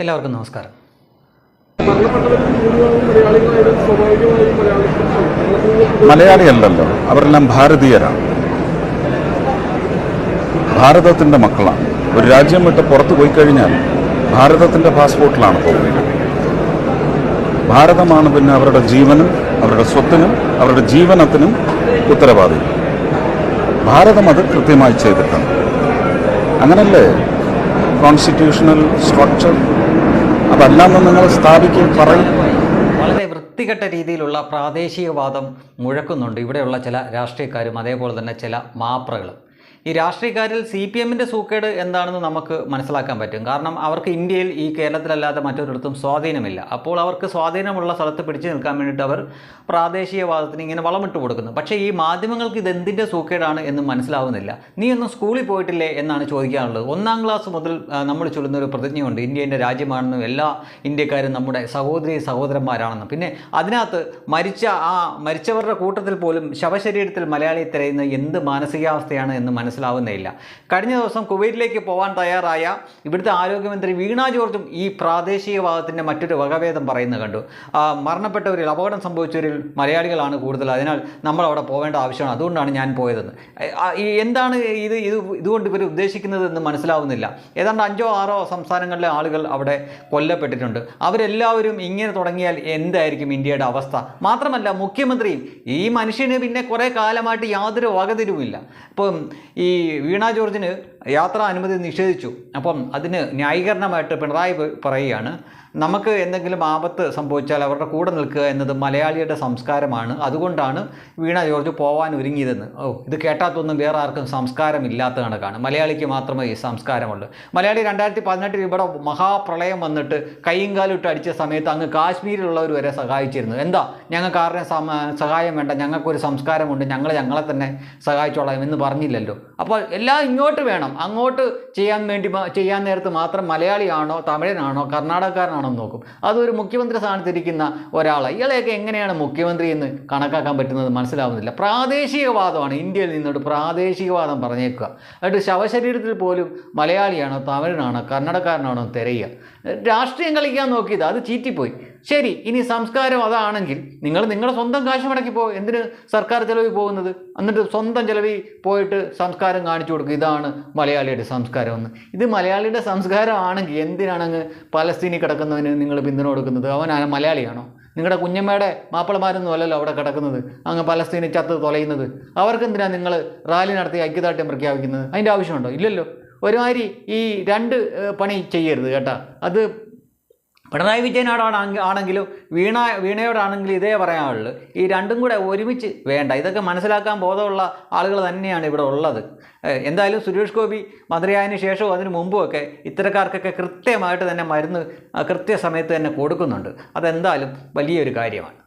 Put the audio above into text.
എല്ലാവർക്കും നമസ്കാരം. മലയാളിയല്ലല്ലോ അവരെല്ലാം ഭാരതീയരാണ്. ഭാരതത്തിന്റെ മക്കളാണ്. ഒരു രാജ്യം വിട്ട് പുറത്ത് പോയി കഴിഞ്ഞാൽ ഭാരതത്തിന്റെ പാസ്പോർട്ടിലാണ് പോകുന്നത്. ഭാരതമാണ് പിന്നെ അവരുടെ ജീവനും അവരുടെ സ്വത്തിനും അവരുടെ ജീവനത്തിനും ഉത്തരവാദി. ഭാരതം അത് കൃത്യമായി ചെയ്തിട്ടുണ്ട്. അങ്ങനല്ലേ? കോൺസ്റ്റിറ്റ്യൂഷണൽ സ്ട്രക്ചർ അതല്ലാന്ന് നിങ്ങൾ സ്ഥാപിക്കും പറയും. വളരെ വൃത്തികെട്ട രീതിയിലുള്ള പ്രാദേശികവാദം മുഴക്കുന്നുണ്ട്. ഇവിടെയുള്ള ചില രാഷ്ട്രീയക്കാരും അതേപോലെ തന്നെ ചില മാപ്രകളും. ഈ രാഷ്ട്രീയക്കാരിൽ സി പി എമ്മിന്റെ സൂക്കേട് എന്താണെന്ന് നമുക്ക് മനസ്സിലാക്കാൻ പറ്റും. കാരണം അവർക്ക് ഇന്ത്യയിൽ ഈ കേരളത്തിലല്ലാതെ മറ്റൊരിടത്തും സ്വാധീനമില്ല. അപ്പോൾ അവർക്ക് സ്വാധീനമുള്ള സ്ഥലത്ത് പിടിച്ചു നിൽക്കാൻ വേണ്ടിയിട്ട് അവർ പ്രാദേശികവാദത്തിന് ഇങ്ങനെ വളമിട്ട് കൊടുക്കുന്നു. പക്ഷേ ഈ മാധ്യമങ്ങൾക്ക് ഇത് എന്തിന്റെ സൂക്കേടാണ് എന്ന് മനസ്സിലാവുന്നില്ല. നീ ഒന്നും സ്കൂളിൽ പോയിട്ടില്ലേ എന്നാണ് ചോദിക്കാനുള്ളത്. ഒന്നാം ക്ലാസ് മുതൽ നമ്മൾ ചൊല്ലുന്ന ഒരു പ്രതിജ്ഞയുണ്ട് ഇന്ത്യ എന്റെ രാജ്യമാണെന്നും എല്ലാ ഇന്ത്യക്കാരും നമ്മുടെ സഹോദരി സഹോദരന്മാരാണെന്നും. പിന്നെ അതിനകത്ത് മരിച്ച ആ മരിച്ചവരുടെ കൂട്ടത്തിൽ പോലും ശവശരീരത്തിൽ മലയാളിയെ തിരയുന്ന എന്ത് മാനസികാവസ്ഥയാണ് എന്ന് മനസ്സിലാവുന്നേയില്ല കഴിഞ്ഞ ദിവസം കുവൈറ്റിലേക്ക് പോകാൻ തയ്യാറായ ഇവിടുത്തെ ആരോഗ്യമന്ത്രി വീണ ജോർജും ഈ പ്രാദേശിക പ്രാദേശികവാദത്തിന്റെ മറ്റൊരു വകഭേദം പറയുന്നത് കണ്ടു. മരണപ്പെട്ടവരിൽ അപകടം സംഭവിച്ചവരിൽ മലയാളികളാണ് കൂടുതൽ. അതിനാൽ നമ്മൾ അവിടെ പോകേണ്ട ആവശ്യമാണ്. അതുകൊണ്ടാണ് ഞാൻ പോയതെന്ന്. എന്താണ് ഇത്? ഇത് ഇതുകൊണ്ട് ഇവർ ഉദ്ദേശിക്കുന്നത് എന്ന് മനസ്സിലാവുന്നില്ല. ഏതാണ്ട് അഞ്ചോ ആറോ സംസ്ഥാനങ്ങളിലെ ആളുകൾ അവിടെ കൊല്ലപ്പെട്ടിട്ടുണ്ട്. അവരെല്ലാവരും ഇങ്ങനെ തുടങ്ങിയാൽ എന്തായിരിക്കും ഇന്ത്യയുടെ അവസ്ഥ? മാത്രമല്ല മുഖ്യമന്ത്രിയും ഈ മനുഷ്യന് പിന്നെ കുറേ കാലമായിട്ട് യാതൊരു വകതിരുമില്ല ഇപ്പം ഈ വീണ ജോർജിന് യാത്രാ അനുമതി നിഷേധിച്ചു. അപ്പം അതിന് ന്യായീകരണമായിട്ട് പിണറായി പറയുകയാണ് നമുക്ക് എന്തെങ്കിലും ആപത്ത് സംഭവിച്ചാൽ അവരുടെ കൂടെ നിൽക്കുക എന്നത് മലയാളിയുടെ സംസ്കാരമാണ്. അതുകൊണ്ടാണ് വീണ ജോർജ് പോവാൻ ഒരുങ്ങിയതെന്ന്. ഓ ഇത് കേട്ടാത്തൊന്നും വേറെ ആർക്കും സംസ്കാരം ഇല്ലാത്ത കണക്കാണ് മലയാളിക്ക് മാത്രമേ ഈ സംസ്കാരമുള്ളൂ. മലയാളി രണ്ടായിരത്തി പതിനെട്ടിൽ ഇവിടെ മഹാപ്രളയം വന്നിട്ട് കൈയും കാലും ഇട്ട് അടിച്ച സമയത്ത് അങ്ങ് കാശ്മീരിലുള്ളവർ വരെ സഹായിച്ചിരുന്നു. എന്താ? ഞങ്ങൾക്ക് ആരുടെയും സഹായം വേണ്ട? ഞങ്ങൾക്കൊരു സംസ്കാരമുണ്ട്. ഞങ്ങൾ ഞങ്ങളെ തന്നെ സഹായിച്ചോളാം എന്ന് പറഞ്ഞില്ലല്ലോ. അപ്പോൾ എല്ലാം ഇങ്ങോട്ട് വേണം. അങ്ങോട്ട് ചെയ്യാൻ വേണ്ടി ചെയ്യാൻ നേരത്ത് മാത്രം മലയാളിയാണോ തമിഴനാണോ കർണാടകക്കാരനാണോ എന്ന് നോക്കും. അതൊരു മുഖ്യമന്ത്രി സ്ഥാനത്തിരിക്കുന്ന ഒരാൾ ഇയാളെയൊക്കെ എങ്ങനെയാണ് മുഖ്യമന്ത്രി എന്ന് കണക്കാക്കാൻ പറ്റുന്നത് മനസ്സിലാവുന്നില്ല. പ്രാദേശികവാദമാണ് ഇന്ത്യയിൽ നിന്നോട് പ്രാദേശികവാദം പറഞ്ഞേക്കുക. എന്നിട്ട് ശവശരീരത്തിൽ പോലും മലയാളിയാണോ തമിഴനാണോ കർണാടകക്കാരനാണോ തിരയുക. രാഷ്ട്രീയം കളിക്കാൻ നോക്കിയത് അത് ചീറ്റിപ്പോയി. ശരി ഇനി സംസ്കാരം അതാണെങ്കിൽ നിങ്ങൾ നിങ്ങളുടെ സ്വന്തം കാശ് മുടക്കി പോ എന്തിന് സർക്കാർ ചെലവിൽ പോകുന്നത്? എന്നിട്ട് സ്വന്തം ചെലവിൽ പോയിട്ട് സംസ്കാരം കാണിച്ചു കൊടുക്കുക. ഇതാണ് മലയാളിയുടെ സംസ്കാരം എന്ന്. ഇത് മലയാളിയുടെ സംസ്കാരമാണെങ്കിൽ എന്തിനാണ് അങ്ങ് പലസ്തീനിൽ കിടക്കുന്നവന് നിങ്ങൾ പിന്തുണ കൊടുക്കുന്നത്? അവൻ മലയാളിയാണോ? നിങ്ങളുടെ കുഞ്ഞമ്മയുടെ മാപ്പിളമാരൊന്നും അല്ലല്ലോ അവിടെ കിടക്കുന്നത്. അങ്ങ് പലസ്തീനി ചത്ത് തൊലയുന്നത്. അവർക്ക് എന്തിനാണ് നിങ്ങൾ റാലി നടത്തി ഐക്യദാർഢ്യം പ്രഖ്യാപിക്കുന്നത്? അതിന്റെ ആവശ്യമുണ്ടോ? ഇല്ലല്ലോ. ഒരുമാതിരി ഈ രണ്ട് പണി ചെയ്യരുത് കേട്ടോ. അത് പിണറായി വിജയനോടാണെങ്കിൽ ആണെങ്കിലും വീണ വീണയോടാണെങ്കിലും ഇതേ പറയാനുള്ളൂ. ഈ രണ്ടും കൂടെ ഒരുമിച്ച് വേണ്ട. ഇതൊക്കെ മനസ്സിലാക്കാൻ ബോധമുള്ള ആളുകൾ തന്നെയാണ് ഇവിടെ ഉള്ളത്. എന്തായാലും സുരേഷ് ഗോപി മന്ത്രിയായതിനു ശേഷവും അതിന് മുമ്പുമൊക്കെ ഇത്തരക്കാർക്കൊക്കെ കൃത്യമായിട്ട് തന്നെ മരുന്ന് കൃത്യസമയത്ത് തന്നെ കൊടുക്കുന്നുണ്ട്. അതെന്തായാലും വലിയൊരു കാര്യമാണ്.